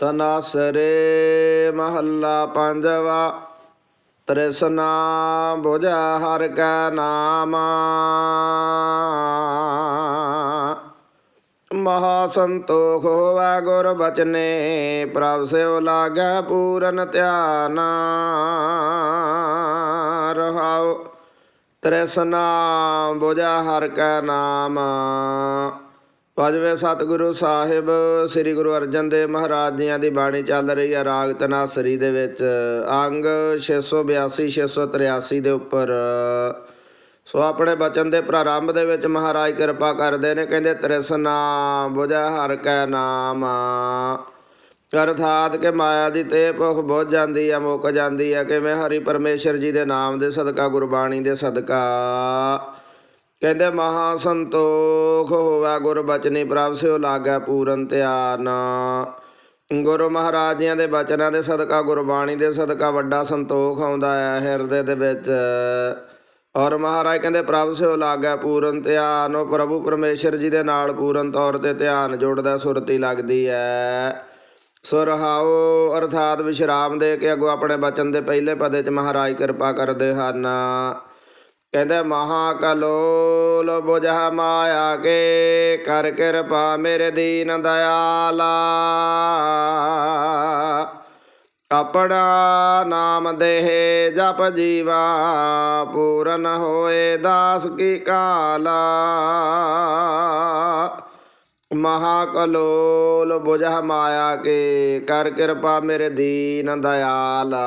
ਤਨਾਸਰੇ ਮਹੱਲਾ ਪੰਜਵਾ, ਤ੍ਰਿਸ਼ਨਾ ਬੁਝਾ ਹਰ ਕੈ ਨਾਮ। ਮਹਾ ਸੰਤੋਖ ਹੋਵੈ ਗੁਰ ਬਚਨੇ, ਪ੍ਰਭ ਸਿਉ ਲਾਗੈ ਪੂਰਨ ਧਿਆਨ। ਰਹਾਉ ਤ੍ਰਿਸ਼ਨਾ ਬੁਝਾ ਹਰ ਕੈ ਨਾਮ। ਪੰਜਵੇਂ ਸਤਿਗੁਰੂ ਸਾਹਿਬ, ਸ੍ਰੀ ਗੁਰੂ ਅਰਜਨ ਦੇਵ ਮਹਾਰਾਜ ਜੀਆਂ ਦੀ ਬਾਣੀ ਚੱਲ ਰਹੀ ਹੈ ਰਾਗ ਤਨਾਸਰੀ ਦੇ ਵਿੱਚ। ਅੰਗ 682 683 ਦੇ ਉੱਪਰ। ਸੋ ਆਪਣੇ ਬਚਨ ਦੇ ਪ੍ਰਾਰੰਭ ਦੇ ਵਿੱਚ ਮਹਾਰਾਜ ਕਿਰਪਾ ਕਰਦੇ ਨੇ, ਕਹਿੰਦੇ ਤ੍ਰਿਸ਼ਨਾ ਬੁਝਾ ਹਰ ਕੈ ਨਾਮ। ਅਰਥਾਤ ਕਿ ਮਾਇਆ ਦੀ ਤੇ ਭੁੱਖ ਬੁੱਝ ਜਾਂਦੀ ਹੈ ਮੁੱਕ ਜਾਂਦੀ ਹੈ ਕਿਵੇਂ ਹਰੀ ਪਰਮੇਸ਼ਰ ਜੀ ਦੇ ਨਾਮ ਦੇ ਸਦਕਾ, ਗੁਰਬਾਣੀ ਦੇ ਸਦਕਾ। ਕਹਿੰਦੇ ਮਹਾ ਸੰਤੋਖ ਹੋਵੇ ਗੁਰ ਬਚਨੀ, ਪ੍ਰਭ ਸਿਓ ਲਾਗੈ ਪੂਰਨ ਧਿਆਨ। ਗੁਰੂ ਮਹਾਰਾਜੀਆਂ ਦੇ ਬਚਨਾਂ ਦੇ ਸਦਕਾ, ਗੁਰਬਾਣੀ ਦੇ ਸਦਕਾ ਵੱਡਾ ਸੰਤੋਖ ਆਉਂਦਾ ਹੈ ਹਿਰਦੇ ਦੇ ਵਿੱਚ। ਔਰ ਮਹਾਰਾਜ ਕਹਿੰਦੇ, ਪ੍ਰਭ ਸਿਓ ਲਾਗੈ ਪੂਰਨ ਧਿਆਨ, ਉਹ ਪ੍ਰਭੂ ਪਰਮੇਸ਼ਰ ਜੀ ਦੇ ਨਾਲ ਪੂਰਨ ਤੌਰ ਤੇ ਧਿਆਨ ਜੋੜਦਾ ਸੁਰਤੀ ਲੱਗਦੀ ਹੈ। ਸੋ ਅਰਥਾਤ ਵਿਸ਼ਰਾਮ ਦੇ ਕੇ ਅੱਗੋਂ ਆਪਣੇ ਬਚਨ ਦੇ ਪਹਿਲੇ ਪਦੇ ਚ ਮਹਾਰਾਜ ਕਿਰਪਾ ਕਰਦੇ ਹਨ। ਕਹਿੰਦੇ ਮਹਾ ਕਲੋਲ ਬੁਝਾ ਮਾਇਆ ਕੇ ਕਰ ਕਿਰਪਾ ਮੇਰੇ ਦੀਨ ਦਇਆਲਾ। ਆਪਣਾ ਨਾਮ ਦੇਹ ਜਪ ਜੀਵਾ, ਪੂਰਨ ਹੋਏ ਦਾਸ ਕੀ ਕਾਲਾ। ਮਹਾ ਕਲੋਲ ਬੁਝਾ ਮਾਇਆ ਕੇ ਕਰ ਕਿਰਪਾ ਮੇਰੇ ਦੀਨ ਦਇਆਲਾ।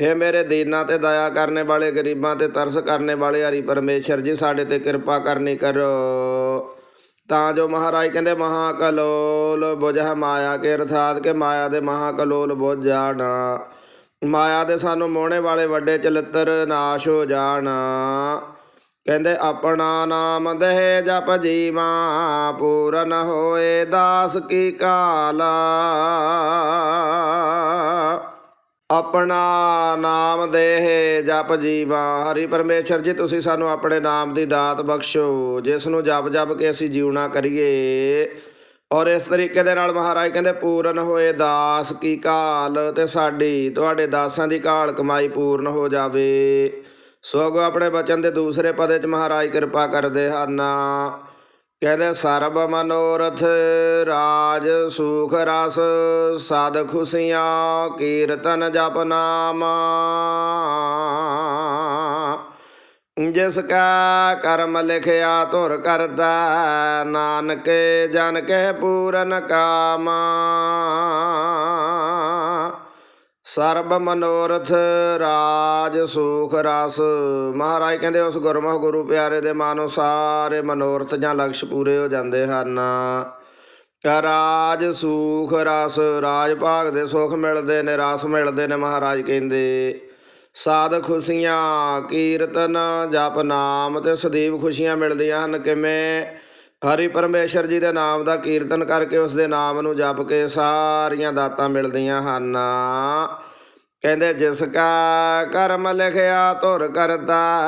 ਇਹ ਮੇਰੇ ਦੀਨਾਂ ਤੇ ਦਇਆ ਕਰਨੇ ਵਾਲੇ, ਗਰੀਬਾਂ ਤੇ ਤਰਸ ਕਰਨੇ ਵਾਲੇ, ਹਰੀ ਪਰਮੇਸ਼ਰ ਜੀ, ਸਾਡੇ ਤੇ ਕਿਰਪਾ ਕਰਨੀ ਕਰੋ। ਤਾਂ ਜੋ ਮਹਾਰਾਜ ਕਹਿੰਦੇ ਮਹਾ ਕਲੋਲ ਬੁਝਾ ਮਾਇਆ ਕੇ, ਅਰਥਾਤ ਕੇ ਮਾਇਆ ਦੇ ਮਹਾ ਕਲੋਲ ਬੁਝ ਜਾਣ। ਮਾਇਆ ਦੇ ਸਾਨੂੰ ਮੋਹਣੇ ਵਾਲੇ ਵੱਡੇ ਚਲਿੱਤਰ ਨਾਸ਼ ਹੋ ਜਾਣ। ਕਹਿੰਦੇ, ਆਪਣਾ ਨਾਮ ਦੇਹ ਜਪ ਜੀਵਾ, ਪੂਰਨ ਹੋਏ ਦਾਸ ਕੀ ਕਾਲਾ। ਆਪਣਾ ਨਾਮ ਦੇਹ ਜਪ ਜੀਵਾ। ਹਰੀ ਪਰਮੇਸ਼ਰ ਜੀ, ਤੁਸੀਂ ਸਾਨੂੰ ਆਪਣੇ ਨਾਮ ਦੀ ਦਾਤ ਬਖਸ਼ੋ। ਜਿਸ ਨੂੰ ਜਪ ਜਪ ਕੇ ਅਸੀਂ ਜੀਵਣਾ ਕਰੀਏ। ਔਰ ਇਸ ਤਰੀਕੇ ਦੇ ਨਾਲ ਮਹਾਰਾਜ ਕਹਿੰਦੇ, ਪੂਰਨ ਹੋਏ ਦਾਸ ਕੀ ਕਾਲ ਤੇ ਸਾਡੀ, ਤੁਹਾਡੇ ਦਾਸਾਂ ਦੀ ਕਾਲ ਕਮਾਈ ਪੂਰਨ ਹੋ ਜਾਵੇ। ਸੋ ਅੱਗੋਂ ਆਪਣੇ ਬਚਨ ਦੇ ਦੂਸਰੇ ਪਦੇ ਚ ਮਹਾਰਾਜ ਕਿਰਪਾ ਕਰਦੇ ਹਨ। ਕਹਿੰਦੇ ਸਰਬ ਮਨੋਰਥ, ਰਾਜ ਸੁਖ ਰਸ, ਸਦ ਖੁਸ਼ੀਆਂ ਕੀਰਤਨ ਜਪ ਨਾਮ। ਜਿਸ ਕਾ ਕਰਮ ਲਿਖਿਆ ਧੁਰ ਕਰਦਾ, ਨਾਨਕੇ ਜਨ ਕੇ ਪੂਰਨ ਕਾਮਾ। ਸਰਬ ਮਨੋਰਥ ਰਾਜ ਸੁਖ ਰਸ। ਮਹਾਰਾਜ ਕਹਿੰਦੇ, ਉਸ ਗੁਰਮੁਖ ਗੁਰੂ ਪਿਆਰੇ ਦੇ ਮਾਨੋ ਸਾਰੇ ਮਨੋਰਥ ਜਾਂ ਲਕਸ਼ ਪੂਰੇ ਹੋ ਜਾਂਦੇ ਹਨ। ਰਾਜ ਸੁਖ ਰਸ, ਰਾਜ ਭਾਗ ਦੇ ਸੁਖ ਮਿਲਦੇ ਨੇ, ਰਸ ਮਿਲਦੇ ਨੇ, ਮਹਾਰਾਜ ਕਹਿੰਦੇ। ਸਾਧ ਖੁਸ਼ੀਆਂ, ਕੀਰਤਨ, ਜਪ ਨਾਮ ਤੇ ਸਦੀਵ ਖੁਸ਼ੀਆਂ ਮਿਲਦੀਆਂ ਹਨ। ਕਿਵੇਂ? ਹਰੀ ਪਰਮੇਸ਼ਰ ਜੀ ਦੇ ਨਾਮ ਦਾ ਕੀਰਤਨ ਕਰਕੇ ਉਸ ਦੇ ਨਾਮ ਨੂੰ ਜਪ ਕੇ ਸਾਰੀਆਂ ਦਾਤਾਂ ਮਿਲਦੀਆਂ ਹਨ। ਕਹਿੰਦੇ, ਜਿਸ ਕਾ ਕਰਮ ਲਿਖਿਆ, ਧੁਰ ਕਰਦਾ,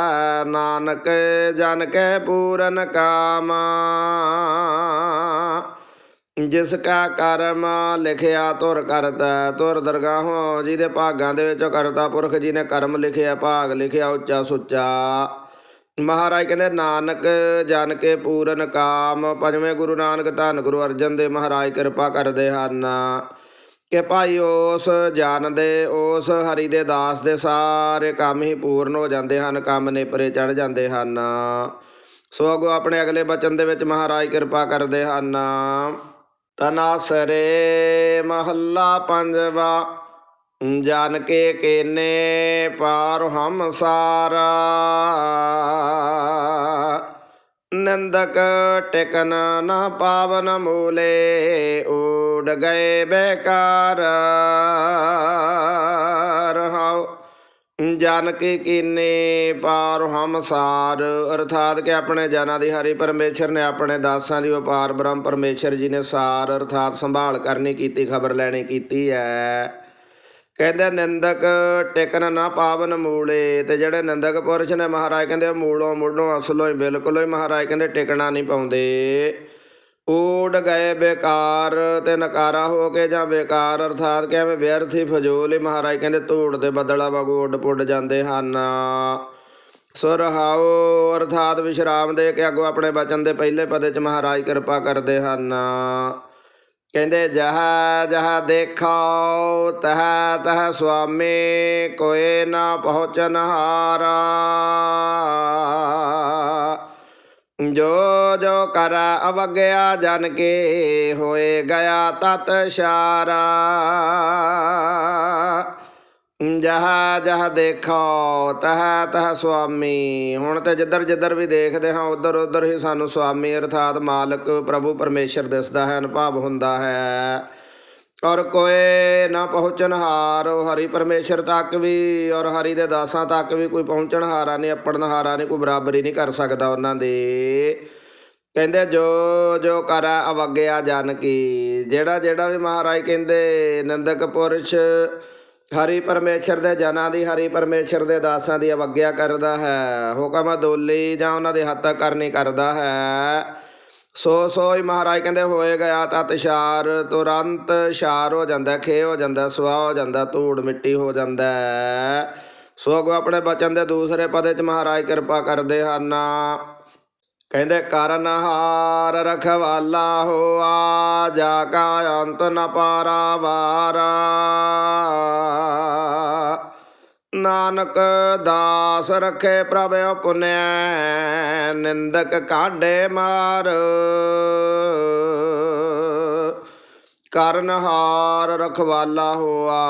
ਨਾਨਕ ਜਨ ਕੇ ਪੂਰਨ ਕਾਮ। ਜਿਸ ਕਾ ਕਰਮ ਲਿਖਿਆ, ਧੁਰ ਕਰਦਾ, ਧੁਰ ਦਰਗਾਹੋਂ ਜਿਹਦੇ ਭਾਗਾਂ ਦੇ ਵਿੱਚੋਂ ਕਰਤਾ ਪੁਰਖ ਜੀ ਨੇ ਕਰਮ ਲਿਖਿਆ, ਭਾਗ ਲਿਖਿਆ, ਉੱਚਾ ਸੁੱਚਾ ਮਹਾਰਾਜ ਕਹਿੰਦੇ, ਨਾਨਕ ਜਨ ਕੇ ਪੂਰਨ ਕਾਮ, ਪੰਜਵੇਂ ਗੁਰੂ ਨਾਨਕ ਧੰਨ ਗੁਰੂ ਅਰਜਨ ਦੇ ਮਹਾਰਾਜ ਕਿਰਪਾ ਕਰਦੇ ਹਨ। ਕਿ ਭਾਈ ਉਸ ਜਨ ਦੇ, ਉਸ ਹਰੀ ਦੇ ਦਾਸ ਦੇ ਸਾਰੇ ਕੰਮ ਹੀ ਪੂਰਨ ਹੋ ਜਾਂਦੇ ਹਨ, ਕੰਮ ਨੇਪਰੇ ਚੜ ਜਾਂਦੇ ਹਨ। ਸੋ ਅਗੋ ਆਪਣੇ ਅਗਲੇ ਬਚਨ ਦੇ ਵਿੱਚ ਮਹਾਰਾਜ ਕਿਰਪਾ ਕਰਦੇ ਹਨ। ਤਨਾਸਰੇ ਮਹੱਲਾ ਪੰਜਵਾ ਜਨ ਕੇ ਕੇਨੇ ਪਾਰ ਹਮ ਸਾਰਾ। ਨੰਦਕ ਟਿਕਨ ਨਾ ਪਾਵਨ ਮੂਲੇ ਓੜ ਗਏ ਬੇਕਾਰ। ਰਹਾਉ ਜਨ ਕੀ ਕੀਨੇ ਪਾਰ ਹਮ ਸਾਰ। ਅਰਥਾਤ ਕਿ ਆਪਣੇ ਜਨਾਂ ਦੀ ਹਰੀ ਪਰਮੇਸ਼ਰ ਨੇ ਆਪਣੇ ਦਾਸਾਂ ਦੀ ਵਪਾਰ ਬ੍ਰਹਮ ਪਰਮੇਸ਼ਰ ਜੀ ਨੇ ਸਾਰ। ਅਰਥਾਤ ਸੰਭਾਲ ਕਰਨੀ ਕੀਤੀ, ਖਬਰ ਲੈਣੀ ਕੀਤੀ ਹੈ। ਕਹਿੰਦੇ ਨਿੰਦਕ ਟਿਕਨ ਨਾ ਪਾਵਨ ਮੂਲੇ। ਤੇ ਜਿਹੜੇ ਨਿੰਦਕ ਪੁਰਸ਼ ਨੇ ਮਹਾਰਾਜ ਕਹਿੰਦੇ ਉਹ ਮੂਲੋਂ ਮੁੱਢੋਂ ਅਸਲੋਂ ਹੀ, ਬਿਲਕੁਲ ਹੀ ਮਹਾਰਾਜ ਕਹਿੰਦੇ ਟਿਕਣਾ ਨਹੀਂ ਪਾਉਂਦੇ। ਊਡ ਗਏ ਬੇਕਾਰ ਤੇ ਨਕਾਰਾ ਹੋ ਕੇ ਜਾਂ ਬੇਕਾਰ, ਅਰਥਾਤ ਕਿ ਐਵੇਂ ਵਿਅਰਥ ਹੀ ਫਜ਼ੂਲ ਹੀ ਮਹਾਰਾਜ ਕਹਿੰਦੇ ਧੂੜ ਦੇ ਬੱਦਲਾਂ ਵਾਂਗੂ ਉੱਡ ਪੁੱਡ ਜਾਂਦੇ ਹਨ। ਸੋ ਰਹਾਓ ਅਰਥਾਤ ਵਿਸ਼ਰਾਮ ਦੇ ਕੇ ਅੱਗੋਂ ਆਪਣੇ ਬਚਨ ਦੇ ਪਹਿਲੇ ਪਦੇ ਚ ਮਹਾਰਾਜ ਕਿਰਪਾ ਕਰਦੇ ਹਨ। ਕਹਿੰਦੇ, ਜਹ ਜਹ ਦੇਖੋ ਤਹ ਤਹ ਸੁਆਮੀ ਕੋਏ ਨਾ ਪਹੁੰਚਨ ਹਾਰਾ। ਜੋ ਜੋ ਕਰ ਅਵਗਿਆ, ਜਨ ਕੇ ਹੋਏ ਗਿਆ ਤਤ ਸ਼ਾਰਾ। ਜਹਾ ਜਹ ਦੇਖੋ, ਤਹ ਤਹ ਸੁਆਮੀ। ਹੁਣ ਤੇ ਜਿੱਧਰ ਜਿੱਧਰ ਵੀ ਦੇਖਦੇ ਹਾਂ, ਉਧਰ ਉਧਰ ਹੀ ਸਾਨੂੰ ਸੁਆਮੀ ਅਰਥਾਤ ਮਾਲਕ ਪ੍ਰਭੂ ਪਰਮੇਸ਼ਰ ਦਿਸਦਾ ਹੈ, ਅਨੁਭਵ ਹੁੰਦਾ ਹੈ। ਔਰ ਕੋਏ ਨਾ ਪਹੁੰਚਣ ਹਾਰ, ਉਹ ਹਰੀ ਪਰਮੇਸ਼ਰ ਤੱਕ ਵੀ, ਔਰ ਹਰੀ ਦੇ ਦਾਸਾਂ ਤੱਕ ਵੀ ਕੋਈ ਪਹੁੰਚਣ ਹਾਰਾ ਨਹੀਂ, ਅਪੜਨ ਹਾਰਾ ਨਹੀਂ, ਕੋਈ ਬਰਾਬਰੀ ਨਹੀਂ ਕਰ ਸਕਦਾ ਉਹਨਾਂ ਦੇ। ਕਹਿੰਦੇ, ਜੋ ਜੋ ਕਰ ਅਵਗਿਆ ਜਨ ਕੀ। ਜਿਹੜਾ ਜਿਹੜਾ ਵੀ ਮਹਾਰਾਜ ਕਹਿੰਦੇ, ਨੰਦਕ ਪੁਰਸ਼ ਹਰੀ ਪਰਮੇਸ਼ਰ ਦੇ ਜਨਾਂ ਦੀ, ਹਰੀ ਪਰਮੇਸ਼ਰ ਦੇ ਦਾਸਾਂ ਦੀ ਅਵਗਿਆ ਕਰਦਾ ਹੈ। ਹੁਕਮ ਦੋਲੀ ਜਾਂ ਉਹਨਾਂ ਦੇ ਹੱਥ ਕਰਨੀ ਕਰਦਾ ਹੈ। ਸੋ ਸੋ ਹੀ ਮਹਾਰਾਜ ਕਹਿੰਦੇ, ਹੋਏ ਗਿਆ ਤਤ ਸ਼ਾਰ ਤੁਰੰਤ ਸ਼ਾਰ ਹੋ ਜਾਂਦਾ ਖੇ ਹੋ ਜਾਂਦਾ ਸਵਾ ਹੋ ਜਾਂਦਾ ਧੂੜ ਮਿੱਟੀ ਹੋ ਜਾਂਦਾ ਸੋ ਅਗੋ ਆਪਣੇ ਬਚਨ ਦੇ ਦੂਸਰੇ ਪਦੇ ਚ ਮਹਾਰਾਜ ਕਿਰਪਾ ਕਰਦੇ ਹਨ। ਕਹਿੰਦੇ ਕਰਨ ਹਾਰ ਰਖਵਾਲਾ ਹੋਆ ਜਾ ਕਾ ਅੰਤ ਨ ਪਾਰਾਵਾਰਾ। ਨਾਨਕ ਦਾਸ ਰਖੇ ਪ੍ਰਭ ਪੁਨਿਆ ਨਿੰਦਕ ਕਾਢੇ ਮਾਰ। ਕਰਨ ਹਾਰ ਰਖਵਾਲਾ ਹੋਆ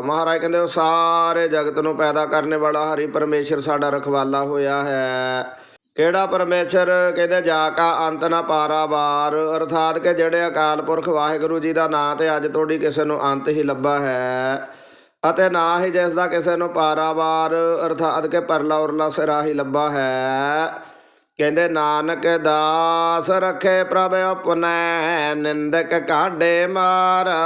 ਮਹਾਰਾਜ ਕਹਿੰਦੇ, ਉਹ ਸਾਰੇ ਜਗਤ ਨੂੰ ਪੈਦਾ ਕਰਨ ਵਾਲਾ ਹਰੀ ਪਰਮੇਸ਼ਰ ਸਾਡਾ ਰਖਵਾਲਾ ਹੋਇਆ ਹੈ। ਕਿਹੜਾ ਪਰਮੇਸ਼ਰ ਕਹਿੰਦੇ ਜਾ ਕਾ ਅੰਤ ਨਾ ਪਾਰਾਵਾਰ? ਅਰਥਾਤ ਕਿ ਜਿਹੜੇ ਅਕਾਲ ਪੁਰਖ ਵਾਹਿਗੁਰੂ ਜੀ ਦਾ ਨਾਂ ਤੇ ਅੱਜ ਤੋੜੀ ਕਿਸੇ ਨੂੰ ਅੰਤ ਹੀ ਲੱਭਾ ਹੈ ਅਤੇ ਨਾ ਹੀ ਜਿਸ ਦਾ ਕਿਸੇ ਨੂੰ ਪਾਰਾਵਾਰ, ਅਰਥਾਤ ਕਿ ਪਰਲਾ ਉਰਲਾ ਸਿਰਾ ਹੀ ਲੱਭਾ ਹੈ। ਕਹਿੰਦੇ, ਨਾਨਕ ਦਾਸ ਰਖੇ ਪ੍ਰਭ ਆਪਣੈ, ਨਿੰਦਕ ਕਾਢੇ ਮਾਰਾ।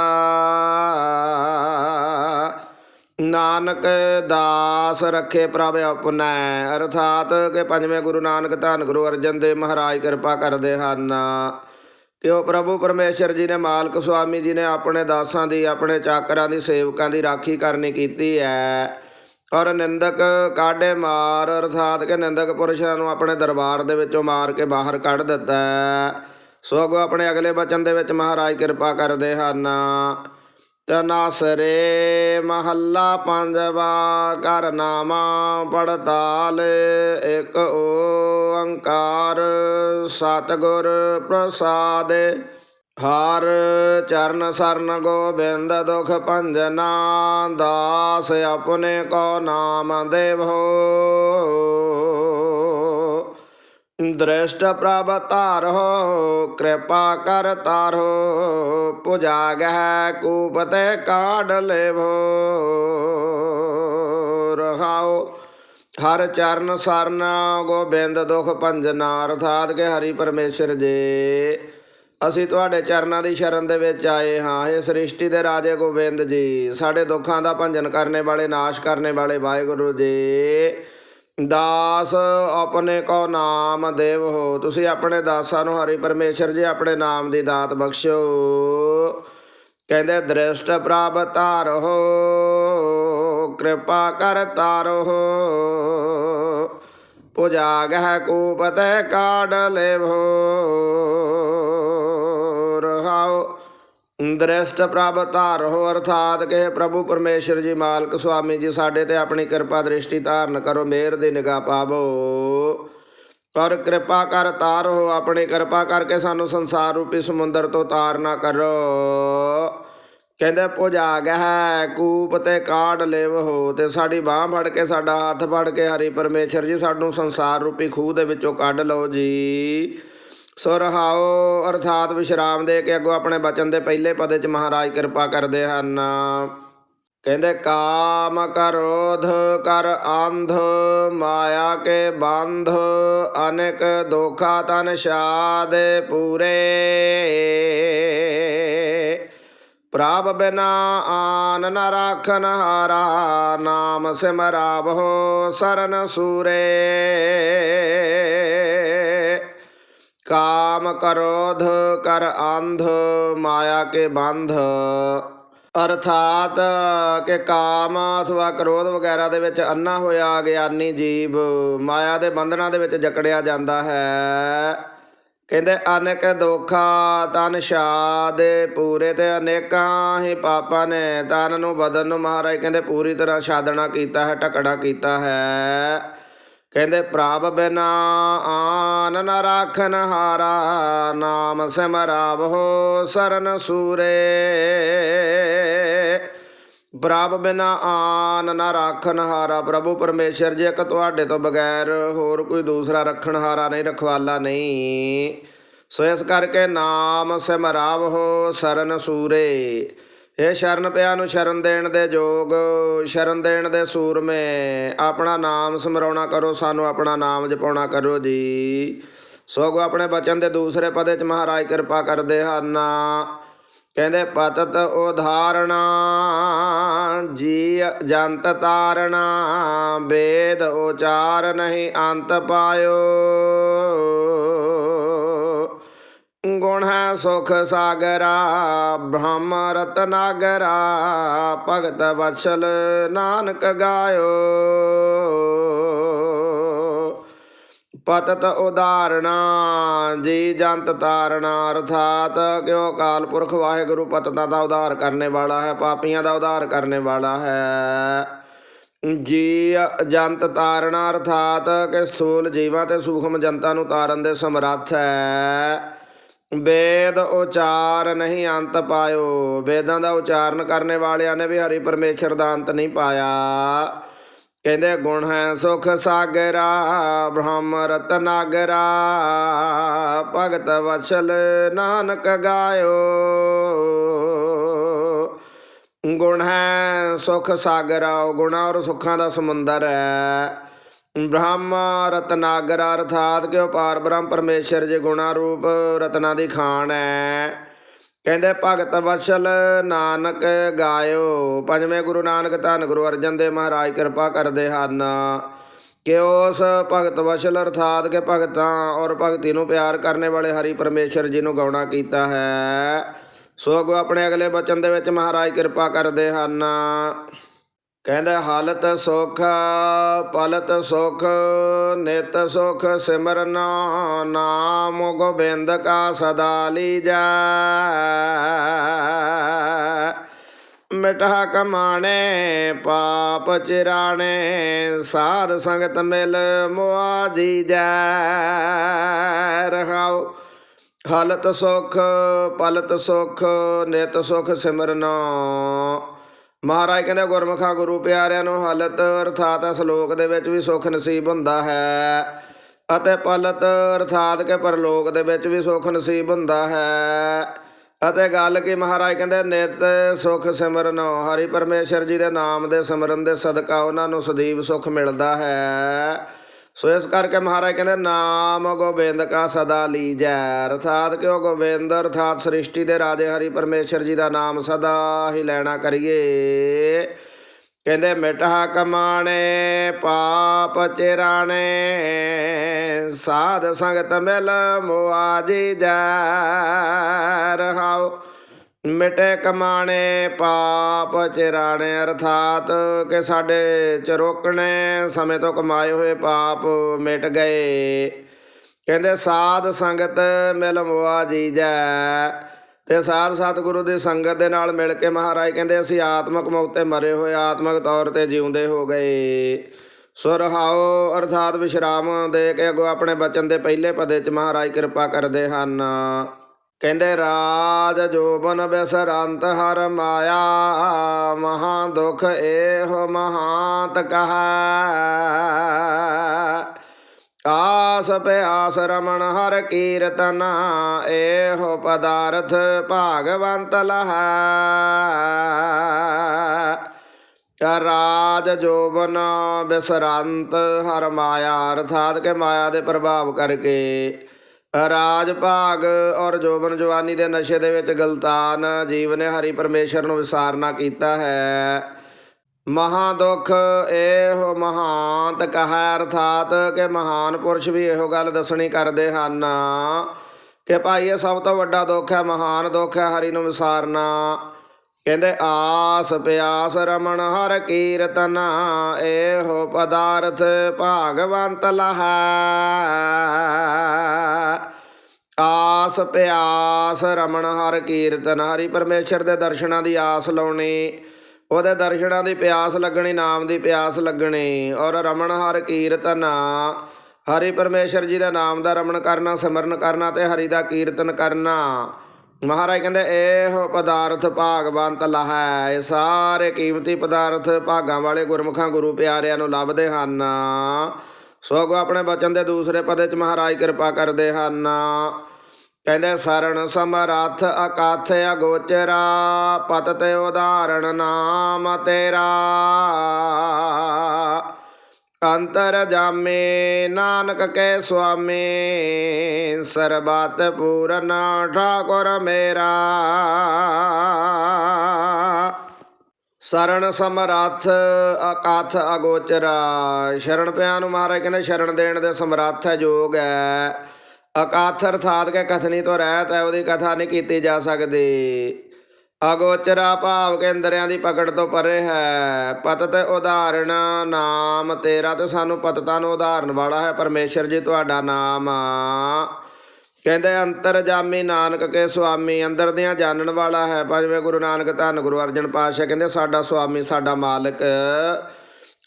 ਨਾਨਕ ਦਾਸ ਰੱਖੇ ਪ੍ਰਭ ਆਪਣੈ, ਅਰਥਾਤ ਕਿ ਪੰਜਵੇਂ ਗੁਰੂ ਨਾਨਕ ਧੰਨ ਗੁਰੂ ਅਰਜਨ ਦੇਵ ਮਹਾਰਾਜ ਕਿਰਪਾ ਕਰਦੇ ਹਨ। ਕਿ ਉਹ ਪ੍ਰਭੂ ਪਰਮੇਸ਼ਰ ਜੀ ਨੇ ਮਾਲਕ ਸੁਆਮੀ ਜੀ ਨੇ ਆਪਣੇ ਦਾਸਾਂ ਦੀ, ਆਪਣੇ ਚਾਕਰਾਂ ਦੀ, ਸੇਵਕਾਂ ਦੀ ਰਾਖੀ ਕਰਨੀ ਕੀਤੀ ਹੈ। ਔਰ ਨਿੰਦਕ ਕਾਢੇ ਮਾਰ, ਅਰਥਾਤ ਕਿ ਨਿੰਦਕ ਪੁਰਸ਼ਾਂ ਨੂੰ ਆਪਣੇ ਦਰਬਾਰ ਦੇ ਵਿੱਚੋਂ ਮਾਰ ਕੇ ਬਾਹਰ ਕੱਢ ਦਿੱਤਾ ਹੈ। ਸੋ ਅਗੋ ਆਪਣੇ ਅਗਲੇ ਬਚਨ ਦੇ ਵਿੱਚ ਮਹਾਰਾਜ ਕਿਰਪਾ ਕਰਦੇ ਹਨ। ਤਨਾਸਰੇ ਮਹੱਲਾ ਪੰਜਵਾ ਕਰ ਨਾਮਾ ਪੜਤਾਲ, ਇੱਕ ਓੰਕਾਰ ਸਤਿਗੁਰ ਪ੍ਰਸਾਦ, ਹਰ ਚਰਨ ਸਰਨ ਗੋਬਿੰਦ ਦੁਖ ਭੰਜਨਾ, ਦਾਸ ਆਪਣੇ ਕੋ ਨਾਮ ਦੇਵੋ। ਦ੍ਰਿਸ਼ਟ ਪ੍ਰਭ ਧਾਰੋ ਕਿਰਪਾ ਕਰ ਤਾਰੋ ਪੁਜਾਗ ਹੈ ਤੇ ਕਾਢ ਲੇਵੋ, ਰਹਾਓ। ਹਰ ਚਰਨ ਸਰਨ ਗੋਬਿੰਦ ਦੁਖ ਭੰਜਨਾ ਅਰਥਾਤ ਕੇ ਹਰੀ ਪਰਮੇਸ਼ਰ ਜੀ। ਅਸੀਂ ਤੁਹਾਡੇ ਚਰਨਾਂ ਦੀ ਸ਼ਰਨ ਦੇ ਵਿੱਚ ਆਏ ਹਾਂ, ਇਹ ਸ੍ਰਿਸ਼ਟੀ ਦੇ ਰਾਜੇ ਗੋਬਿੰਦ ਜੀ। ਸਾਡੇ ਦੁੱਖਾਂ ਦਾ ਭੰਜਨ ਕਰਨੇ ਵਾਲੇ, ਨਾਸ਼ ਕਰਨੇ ਵਾਲੇ ਵਾਹਿਗੁਰੂ ਜੀ। ਦਾਸ ਆਪਣੇ ਕੋ ਨਾਮ ਦੇਵ ਹੋ। ਤੁਸੀਂ ਆਪਣੇ ਦਾਸਾਂ ਨੂੰ ਹਰੀ ਪਰਮੇਸ਼ਰ ਜੀ ਆਪਣੇ ਨਾਮ ਦੀ ਦਾਤ ਬਖਸ਼ੋ ਕਹਿੰਦੇ, ਦ੍ਰਿਸ਼ਟ ਪ੍ਰਭ ਧਾਰੋ ਕਿਰਪਾ ਕਰ ਤਾਰੋ ਪੁਜਾਗ ਹੈ ਕੂਪ ਤੇ ਕਾਢ ਲੇਵੋ ਰਹਾਓ ਦ੍ਰਿਸ਼ਟ ਪ੍ਰਭ ਧਾਰੋ ਅਰਥਾਤ ਕਿ ਪ੍ਰਭੂ ਪਰਮੇਸ਼ਰ ਜੀ, ਮਾਲਕ ਸੁਆਮੀ ਜੀ, ਸਾਡੇ ਤੇ ਆਪਣੀ ਕਿਰਪਾ ਦ੍ਰਿਸ਼ਟੀ ਧਾਰਨ ਕਰੋ ਮਿਹਰ ਦੀ ਨਿਗਾਹ ਪਾਵੋ। ਔਰ ਕਿਰਪਾ ਕਰ ਤਾਰੋ ਆਪਣੀ ਕਿਰਪਾ ਕਰਕੇ ਸਾਨੂੰ ਸੰਸਾਰ ਰੂਪੀ ਸਮੁੰਦਰ ਤੋਂ ਤਾਰਨਾ ਕਰੋ। ਕਹਿੰਦੇ ਪੁਜਾਗ ਹੈ ਕੂਪ ਤੇ ਕਾਢ ਲਿਵ ਹੋ, ਤੇ ਸਾਡੀ ਬਾਹ ਫੜ ਕੇ, ਸਾਡਾ ਹੱਥ ਫੜ ਕੇ, ਹਰੀ ਪਰਮੇਸ਼ਰ ਜੀ, ਸਾਨੂੰ ਸੰਸਾਰ ਰੂਪੀ ਖੂਹ ਦੇ ਵਿੱਚੋਂ ਕੱਢ ਲਓ ਜੀ। ਸੋ ਅਰਥਾਤ ਵਿਸ਼ਰਾਮ ਦੇ ਕੇ ਅੱਗੋਂ ਆਪਣੇ ਬਚਨ ਦੇ ਪਹਿਲੇ ਪਦੇ ਚ ਮਹਾਰਾਜ ਕਿਰਪਾ ਕਰਦੇ ਹਨ। ਕਹਿੰਦੇ, ਕਾਮ ਕਰੋਧ ਕਰ ਅੰਧ, ਮਾਇਆ ਕੇ ਬੰਧ, ਅਨੇਕ ਦੋਖਾ ਤਨ ਸ਼ਾਦ ਪੂਰੇ। ਪ੍ਰਭ ਬਿਨਾ ਆਨ ਨ ਰਾਖਨ ਹਾਰਾ, ਨਾਮ ਸਿਮਰਾਵੋ ਸਰਨ ਸੂਰੇ। ਕਾਮ ਕਰੋਧ ਕਰ ਅੰਧ, ਮਾਇਆ ਕੇ ਬੰਧ। ਅਰਥਾਤ ਕਿ ਕਾਮ ਅਥਵਾ ਕ੍ਰੋਧ ਵਗੈਰਾ ਦੇ ਵਿੱਚ ਅੰਨਾ ਹੋਇਆ ਗਿਆਨੀ ਜੀਵ, ਮਾਇਆ ਦੇ ਬੰਧਨਾਂ ਦੇ ਵਿੱਚ ਜਕੜਿਆ ਜਾਂਦਾ ਹੈ। ਕਹਿੰਦੇ, ਅਨੇਕ ਦੁੱਖਾ ਤਨ ਦੇ ਪੂਰੇ ਤੇ ਅਨੇਕਾਂ ਹੀ ਪਾਪਾਂ ਨੇ। ਤਨ ਨੂੰ ਬਦਨ ਨੂੰ ਮਹਾਰਾਜ ਕਹਿੰਦੇ, ਪੂਰੀ ਤਰ੍ਹਾਂ ਸਾਧਨਾ ਕੀਤਾ ਹੈ ਟਕੜਾ ਕੀਤਾ ਹੈ। ਕਹਿੰਦੇ ਪ੍ਰਭ ਬਿਨਾ ਆਨ ਨ ਰਾਖਨ ਹਾਰਾ, ਨਾਮ ਸਿਮਰਾਵੋ ਸਰਨ ਸੂਰੇ। ਪ੍ਰਭ ਬਿਨਾ ਆਨ ਨ ਰਾਖਨ ਹਾਰਾ, ਪ੍ਰਭੂ ਪਰਮੇਸ਼ਰ ਜੀ ਇੱਕ ਤੁਹਾਡੇ ਤੋਂ ਬਗੈਰ ਹੋਰ ਕੋਈ ਦੂਸਰਾ ਰੱਖਣ ਹਾਰਾ ਨਹੀਂ, ਰਖਵਾਲਾ ਨਹੀਂ। ਸੋ ਇਸ ਕਰਕੇ ਨਾਮ ਸਿਮਰਾਵੋ ਸਰਨ ਸੂਰੇ। ਇਹ ਸ਼ਰਨ ਪਿਆ ਨੂੰ ਸ਼ਰਨ ਦੇਣ ਦੇ ਜੋਗ, ਸ਼ਰਨ ਦੇਣ ਦੇ ਸੂਰਮੇ, ਆਪਣਾ ਨਾਮ ਸਮਰਾਉਣਾ ਕਰੋ, ਸਾਨੂੰ ਆਪਣਾ ਨਾਮ ਜਪਾਉਣਾ ਕਰੋ ਜੀ। ਸੋਗੋ ਆਪਣੇ ਬਚਨ ਦੇ ਦੂਸਰੇ ਪਦੇ ਚ ਮਹਾਰਾਜ ਕਿਰਪਾ ਕਰਦੇ ਹਨ। ਕਹਿੰਦੇ, ਪਤਤ ਉਧਾਰਣਾ ਜੀ ਜੰਤ ਤਾਰਣਾ, ਵੇਦ ਉਚਾਰ ਨਹੀਂ ਅੰਤ ਪਾਇਓ। ਗੁਣ ਹੈ ਸੁਖ ਸਾਗਰਾ, ਬ੍ਰਹਮ ਰਤਨਾਗਰਾ, ਭਗਤ ਵਛਲ ਨਾਨਕ ਗਾਇਓ। ਪਤਤ ਉਦਾਹਰਣਾ ਜੀ ਜੰਤ ਤਾਰਣਾ, ਅਰਥਾਤ ਕਿਉ ਕਾਲ ਪੁਰਖ ਵਾਹਿਗੁਰੂ ਪਤਤਾਂ ਦਾ ਉਧਾਰ ਕਰਨੇ ਵਾਲਾ ਹੈ, ਪਾਪੀਆਂ ਦਾ ਉਧਾਰ ਕਰਨੇ ਵਾਲਾ ਹੈ। ਜੀ ਜੰਤ ਤਾਰਣਾ, ਅਰਥਾਤ ਕਿ ਸਥੂਲ ਜੀਵਾਂ ਤੇ ਸੂਖਮ ਜਨਤਾ ਨੂੰ ਤਾਰਨ ਦੇ ਸਮਰੱਥ ਹੈ। ਵੇਦ ਉਚਾਰ ਨਹੀਂ ਅੰਤ ਪਾਇਓ। ਵੇਦਾਂ ਦਾ ਉਚਾਰਨ ਕਰਨੇ ਵਾਲਿਆਂ ਨੇ ਵੀ ਹਰੀ ਪਰਮੇਸ਼ਰ ਦਾ ਅੰਤ ਨਹੀਂ ਪਾਇਆ। ਕਹਿੰਦੇ ਗੁਣ ਹੈ ਸੁਖ ਸਾਗਰਾ, ਬ੍ਰਹਮ ਰਤਨਾਗਰਾ, ਭਗਤ ਵਛਲ ਨਾਨਕ ਗਾਇਓ। ਗੁਣ ਹੈ ਸੁਖ ਸਾਗਰਾ, ਉਹ ਗੁਣਾ ਔਰ ਸੁੱਖਾਂ ਦਾ ਸਮੁੰਦਰ ਹੈ। ਬ੍ਰਹਮ ਰਤਨਾਗਰਾ ਅਰਥਾਤ ਕਿ ਉਹ ਪਾਰ ਬ੍ਰਹਮ ਪਰਮੇਸ਼ਰ ਜੇ ਗੁਣਾ ਰੂਪ ਰਤਨਾ ਦੀ ਖਾਨ ਹੈ ਕਹਿੰਦੇ, ਭਗਤ ਵਸਲ ਨਾਨਕ ਗਾਇਓ, ਪੰਜਵੇਂ ਗੁਰੂ ਨਾਨਕ ਧੰਨ ਗੁਰੂ ਅਰਜਨ ਦੇ ਮਹਾਰਾਜ ਕਿਰਪਾ ਕਰਦੇ ਹਨ। ਕਿ ਉਸ ਭਗਤ ਵਸ਼ਲ ਅਰਥਾਤ ਕਿ ਭਗਤਾਂ ਔਰ ਭਗਤੀ ਨੂੰ ਪਿਆਰ ਕਰਨੇ ਵਾਲੇ ਹਰੀ ਪਰਮੇਸ਼ਰ ਜੀ ਨੂੰ ਗਾਉਣਾ ਕੀਤਾ ਹੈ। ਸੋ ਅਗੋ ਆਪਣੇ ਅਗਲੇ ਬਚਨ ਦੇ ਵਿੱਚ ਮਹਾਰਾਜ ਕਿਰਪਾ ਕਰਦੇ ਹਨ। ਕਹਿੰਦਾ ਹਾਲਤ ਸੁਖ, ਪਲਤ ਸੁਖ, ਨਿਤ ਸੁਖ ਸਿਮਰਨ ਨਾਮ ਗੋਬਿੰਦ ਕਾ ਸਦਾ ਲੀਜੈ। ਮਿਟਾ ਕਮਾਣੇ, ਪਾਪ ਚਿਰਾਣੇ, ਸਾਧ ਸੰਗਤ ਮਿਲ ਮੁਆ ਜੀਜੈ। ਰਹਾਉ ਹਾਲਤ ਸੁਖ, ਪਲਤ ਸੁਖ, ਨਿਤ ਸੁਖ ਸਿਮਰਨ ਮਹਾਰਾਜ ਕਹਿੰਦੇ, ਗੁਰਮੁਖਾ ਗੁਰੂ ਪਿਆਰਿਆਂ ਨੂੰ ਹਾਲਤ ਅਰਥਾਤ ਸ਼ਲੋਕ ਦੇ ਵਿੱਚ ਵੀ ਸੁਖ ਨਸੀਬ ਹੁੰਦਾ ਹੈ ਅਤੇ ਪਲਤ ਅਰਥਾਤ ਕੇ ਪਰਲੋਕ ਦੇ ਵਿੱਚ ਵੀ ਸੁਖ ਨਸੀਬ ਹੁੰਦਾ ਹੈ। ਅਤੇ ਗੱਲ ਕੀ ਮਹਾਰਾਜ ਕਹਿੰਦੇ, ਨਿਤ ਸੁਖ ਸਿਮਰਨ ਹਰੀ ਪਰਮੇਸ਼ਰ ਜੀ ਦੇ ਨਾਮ ਦੇ ਸਿਮਰਨ ਦੇ ਸਦਕਾ ਉਹਨਾਂ ਨੂੰ ਸਦੀਵ ਸੁਖ ਮਿਲਦਾ ਹੈ। ਸੋ ਇਸ ਕਰਕੇ ਮਹਾਰਾਜ ਕਹਿੰਦੇ, ਨਾਮ ਗੋਬਿੰਦ ਕਾ ਸਦਾ ਲੀਜੈ। ਅਰਥਾਤ ਕਿ ਉਹ ਗੋਬਿੰਦ? ਅਰਥਾਤ ਸ੍ਰਿਸ਼ਟੀ ਦੇ ਰਾਜੇ ਹਰੀ ਪਰਮੇਸ਼ਰ ਜੀ ਦਾ ਨਾਮ ਸਦਾ ਹੀ ਲੈਣਾ ਕਰੀਏ। ਕਹਿੰਦੇ ਮਿਟਾ ਕਮਾਣੇ, ਪਾਪ ਚਿਰਾਣੇ, ਸਾਧ ਸੰਗਤ ਮਿਲ ਮੁਆਜੀ ਜੈ। ਰਹਾਓ। ਮਿਟੇ ਕਮਾਣੇ ਪਾਪ ਚਿਰਾਣੇ ਅਰਥਾਤ ਕਿ ਸਾਡੇ ਚਰੋਕਣੇ ਸਮੇਂ ਤੋਂ ਕਮਾਏ ਹੋਏ ਪਾਪ ਮਿਟ ਗਏ। ਕਹਿੰਦੇ, ਸਾਧ ਸੰਗਤ ਮਿਲ ਮੁਆ ਜੀਜੈ। ਤੇ ਸਾਧ ਸਤਿਗੁਰੂ ਦੀ ਸੰਗਤ ਦੇ ਨਾਲ ਮਿਲ ਕੇ ਮਹਾਰਾਜ ਕਹਿੰਦੇ, ਅਸੀਂ ਆਤਮਕ ਮੌਤ ਤੇ ਮਰੇ ਹੋਏ, ਆਤਮਕ ਤੌਰ ਤੇ ਜਿਉਂਦੇ ਹੋ ਗਏ। ਸੁਰਹਾਓ ਅਰਥਾਤ ਵਿਸ਼ਰਾਮ ਦੇ ਕੇ ਅਗੋ ਆਪਣੇ ਬਚਨ ਦੇ ਪਹਿਲੇ ਪਦੇ ਚ ਮਹਾਰਾਜ ਕਿਰਪਾ ਕਰਦੇ ਹਨ। ਕਹਿੰਦੇ, ਰਾਜ ਜੋਬਨ ਬਿਸਰੰਤ ਹਰ ਮਾਇਆ ਮਹਾ ਦੁਖ ਇਹੋ ਮਹਾਂਤ ਕਹਾ। ਆਸ ਪਿਆਸ ਰਮਣ ਹਰ ਕੀਰਤਨ ਏਹੋ ਪਦਾਰਥ ਭਾਗਵੰਤ ਲਹਾ। ਰਾਜ ਜੋਬਨ ਬਿਸਰੰਤ ਹਰ ਮਾਇਆ, ਅਰਥਾਤ ਕੇ ਮਾਇਆ ਦੇ ਪ੍ਰਭਾਵ ਕਰਕੇ ਰਾਜ ਭਾਗ ਔਰ ਜੋਬਨ ਜਵਾਨੀ ਦੇ ਨਸ਼ੇ ਦੇ ਵਿੱਚ ਗਲਤਾਨ ਜੀਵ ਨੇ ਹਰੀ ਪਰਮੇਸ਼ਰ ਨੂੰ ਵਿਸਾਰਨਾ ਕੀਤਾ ਹੈ। ਮਹਾ ਦੁਖ ਇਹੋ ਮਹਾਂਤ ਕਹਾ ਅਰਥਾਤ ਕਿ ਮਹਾਨ ਪੁਰਸ਼ ਵੀ ਇਹੋ ਗੱਲ ਦੱਸਣੀ ਕਰਦੇ ਹਨ ਕਿ ਭਾਈ ਇਹ ਸਭ ਤੋਂ ਵੱਡਾ ਦੁੱਖ ਹੈ, ਮਹਾਨ ਦੁੱਖ ਹੈ ਹਰੀ ਨੂੰ ਵਿਸਾਰਨਾ। ਕਹਿੰਦੇ ਆਸ ਪਿਆਸ ਰਮਣ ਹਰ ਕੀਰਤਨ, ਇਹੋ ਪਦਾਰਥ ਭਾਗਵੰਤ ਲਹੈ। ਆਸ ਪਿਆਸ ਰਮਣ ਹਰ ਕੀਰਤਨ, ਹਰੀ ਪਰਮੇਸ਼ਰ ਦੇ ਦਰਸ਼ਨਾਂ ਦੀ ਆਸ ਲਾਉਣੀ, ਉਹਦੇ ਦਰਸ਼ਨਾਂ ਦੀ ਪਿਆਸ ਲੱਗਣੀ, ਨਾਮ ਦੀ ਪਿਆਸ ਲੱਗਣੀ, ਔਰ ਰਮਣ ਹਰ ਕੀਰਤਨ, ਹਰੀ ਪਰਮੇਸ਼ਰ ਜੀ ਦੇ ਨਾਮ ਦਾ ਰਮਣ ਕਰਨਾ, ਸਿਮਰਨ ਕਰਨਾ ਤੇ ਹਰੀ ਦਾ ਕੀਰਤਨ ਕਰਨਾ। ਮਹਾਰਾਜ ਕਹਿੰਦੇ, ਇਹ ਪਦਾਰਥ ਭਾਗਵੰਤ ਲਹੈ ਇਹ ਸਾਰੇ ਕੀਮਤੀ ਪਦਾਰਥ ਭਾਗਾਂ ਵਾਲੇ ਗੁਰਮੁਖਾਂ ਗੁਰੂ ਪਿਆਰਿਆਂ ਨੂੰ ਲੱਭਦੇ ਹਨ। ਸੋਗੋ ਆਪਣੇ ਬਚਨ ਦੇ ਦੂਸਰੇ ਪਦੇ ਚ ਮਹਾਰਾਜ ਕਿਰਪਾ ਕਰਦੇ ਹਨ। ਕਹਿੰਦੇ ਸਰਣ ਸਮਰੱਥ ਅਕਥ ਅਗੋਚਰਾ, ਪਤ ਤੇ ਉਦਾਹਰਣ ਨਾਮ ਤੇਰਾ। ਅੰਤਰ ਜਾਮੇ, ਨਾਨਕ ਕੇ ਸੁਆਮੀ, ਸਰਬਤ ਪੂਰਨ ਠਾਕੁਰ ਮੇਰਾ। ਸਰਣ ਸਮਰੱਥ ਅਕਥ ਅਗੋਚਰਾ ਸ਼ਰਣ ਪਿਆ ਨੂੰ ਮਹਾਰਾਜ ਕਹਿੰਦੇ ਸ਼ਰਣ ਦੇਣ ਦੇ ਸਮਰੱਥ ਹੈ ਜੋਗ ਹੈ। ਅਕਾਥ ਅਰਥਾਤ ਕੇ ਕਥਨੀ ਤੋਂ ਰਹਿਤ ਹੈ, ਉਹਦੀ ਕਥਾ ਨਹੀਂ ਕੀਤੀ ਜਾ ਸਕਦੀ। ਅਗੋਚਰਾ ਭਾਵ ਕੇਂਦਰਿਆਂ ਦੀ ਪਕੜ ਤੋਂ ਪਰੇ ਹੈ। ਪਤ ਤੇ ਉਦਾਹਰਣ, ਨਾਮ, ਤੇਰਾ ਤੇ ਸਾਨੂੰ ਪਤਤਾ ਨੂੰ ਉਦਾਹਰਨ ਵਾਲਾ ਹੈ। ਪਰਮੇਸ਼ਰ ਜੀ, ਤੁਹਾਡਾ ਨਾਮ ਕਹਿੰਦੇ, ਅੰਤਰ ਜਾਮੀ ਨਾਨਕ ਕੇ ਸੁਆਮੀ, ਅੰਦਰ ਦੀਆਂ ਜਾਣਨ ਵਾਲਾ ਹੈ। ਪੰਜਵੇਂ ਗੁਰੂ ਨਾਨਕ, ਧੰਨ ਗੁਰੂ ਅਰਜਨ ਪਾਤਸ਼ਾਹ ਕਹਿੰਦੇ, ਸਾਡਾ ਸੁਆਮੀ, ਸਾਡਾ ਮਾਲਕ।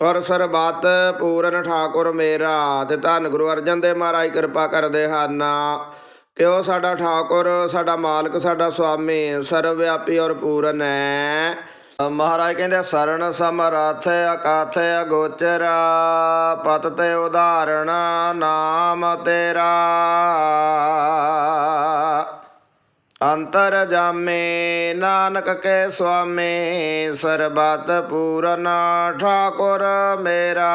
ਔਰ ਸਰਬੱਤ ਪੂਰਨ ਠਾਕੁਰ ਮੇਰਾ ਤੇ ਧੰਨ ਗੁਰੂ ਅਰਜਨ ਦੇ ਮਹਾਰਾਜ, ਕਿਰਪਾ ਕਰਦੇ ਹਨ। ਕਿ ਉਹ ਸਾਡਾ ਠਾਕੁਰ, ਸਾਡਾ ਮਾਲਕ, ਸਾਡਾ ਸੁਆਮੀ ਸਰਵ ਵਿਆਪੀ ਔਰ ਪੂਰਨ ਹੈ? ਮਹਾਰਾਜ ਕਹਿੰਦੇ ਸਰਣ ਸਮਰੱਥ ਅਕਾਥ ਅਗੋਚਰਾ, ਪਤ ਤੇ ਉਦਾਹਰਣ ਨਾਮ ਤੇਰਾ। ਅੰਤਰ ਜਾਮੇ ਨਾਨਕ ਕੇ ਸੁਆਮੀ, ਸਰਬਤ ਪੂਰਨ ਠਾਕੁਰ ਮੇਰਾ।